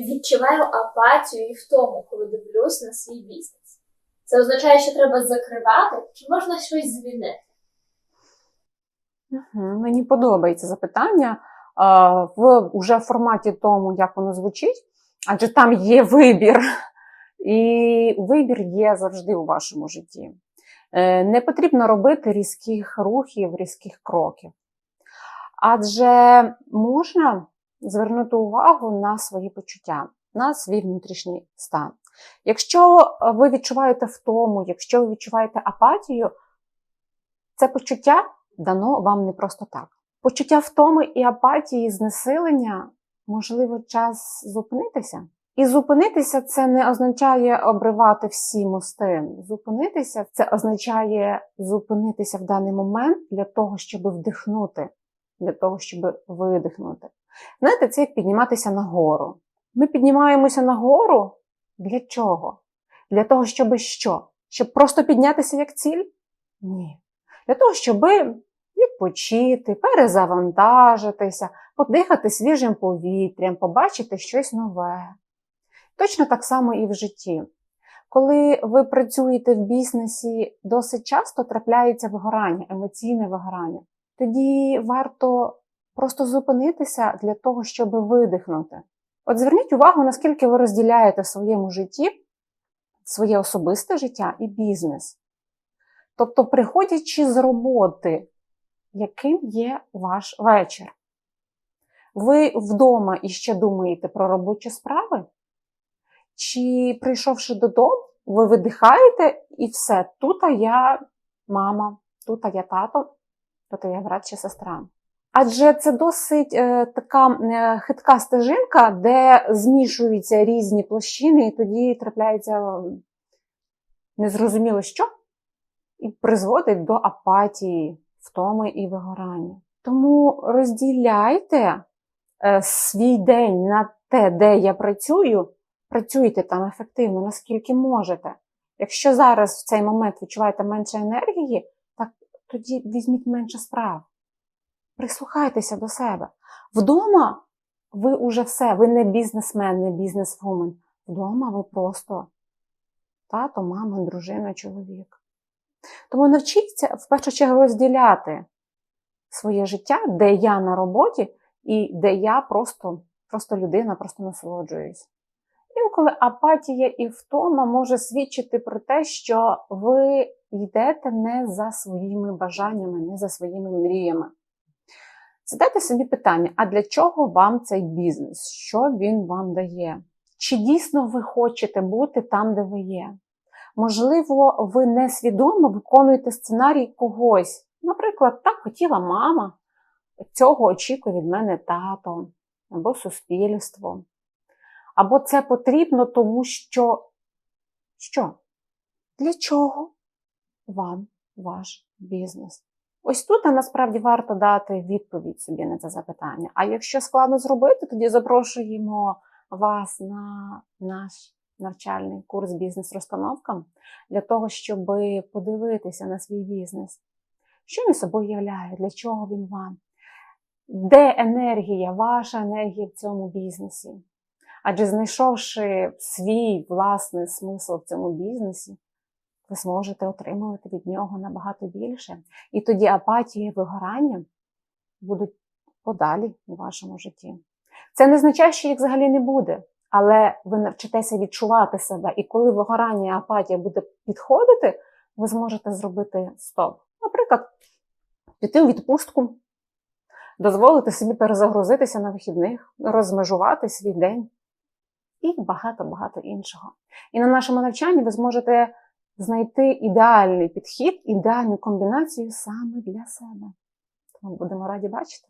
відчуваю апатію і втому, коли дивлюсь на свій бізнес. Це означає, що треба закривати, чи можна щось? Мгм, Мені подобається запитання в уже форматі тому, як воно звучить, адже там є вибір. І вибір є завжди у вашому житті. Е, Не потрібно робити різких рухів, різких кроків. Адже можна звернути увагу на свої почуття, на свій внутрішній стан. Якщо ви відчуваєте втому, якщо ви відчуваєте апатію, це почуття дано вам не просто так. Почуття втоми і апатії, знесилення, можливо, час зупинитися. І зупинитися це не означає обривати всі мости. Зупинитися це означає зупинитися в даний момент для того, щоб вдихнути, для того, щоб видихнути. Знаєте, це як підніматися нагору. Ми піднімаємося нагору для чого? Для того, щоб що? Щоб просто піднятися як ціль? Ні. Для того, щоб відпочити, перезавантажитися, подихати свіжим повітрям, побачити щось нове. Точно так само і в житті. Коли ви працюєте в бізнесі, досить часто трапляється вигорання, емоційне вигорання. Тоді варто просто зупинитися для того, щоб видихнути. От зверніть увагу, наскільки ви розділяєте в своєму житті своє особисте життя і бізнес. Тобто, приходячи з роботи, яким є ваш вечір? Ви вдома іще думаєте про робочі справи? Чи прийшовши додому, ви видихаєте і все, тут я мама, тут я тато, тут я брат чи сестра. Адже це досить е, така е, хитка стежинка, де змішуються різні площини, і тоді трапляється незрозуміло що, і призводить до апатії, втоми і вигорання. Тому розділяйте е, свій день на те, де я працюю, працюйте там ефективно, наскільки можете. Якщо зараз в цей момент відчуваєте менше енергії, так тоді візьміть менше справ. Прислухайтеся до себе. Вдома ви уже все, ви не бізнесмен, не бізнесвумен. Вдома ви просто тато, мама, дружина, чоловік. Тому навчіться в першу чергу розділяти своє життя, де я на роботі і де я просто, просто людина, просто насолоджуюсь. Інколи апатія і втома може свідчити про те, що ви йдете не за своїми бажаннями, не за своїми мріями. Задайте собі питання: а для чого вам цей бізнес? Що він вам дає? Чи дійсно ви хочете бути там, де ви є? Можливо, ви несвідомо виконуєте сценарій когось. Наприклад, так хотіла мама, цього очікує від мене тато або суспільство. Або це потрібно, тому що. Що? Для чого вам ваш бізнес? Ось тут насправді варто дати відповідь собі на це запитання. А якщо складно зробити, тоді запрошуємо вас на наш навчальний курс бізнес-розстановкам для того, щоб подивитися на свій бізнес. Що він собою являє, для чого він вам? Де енергія, ваша енергія в цьому бізнесі? Адже знайшовши свій власний смисл в цьому бізнесі, ви зможете отримувати від нього набагато більше. І тоді апатія і вигорання будуть подалі у вашому житті. Це не означає, що їх взагалі не буде, але ви навчитеся відчувати себе. І коли вигорання і апатія буде підходити, ви зможете зробити стоп. Наприклад, піти у відпустку, дозволити собі перезагрузитися на вихідних, розмежувати свій день і багато-багато іншого. І на нашому навчанні ви зможете знайти ідеальний підхід, ідеальну комбінацію саме для себе. Тому будемо раді бачити.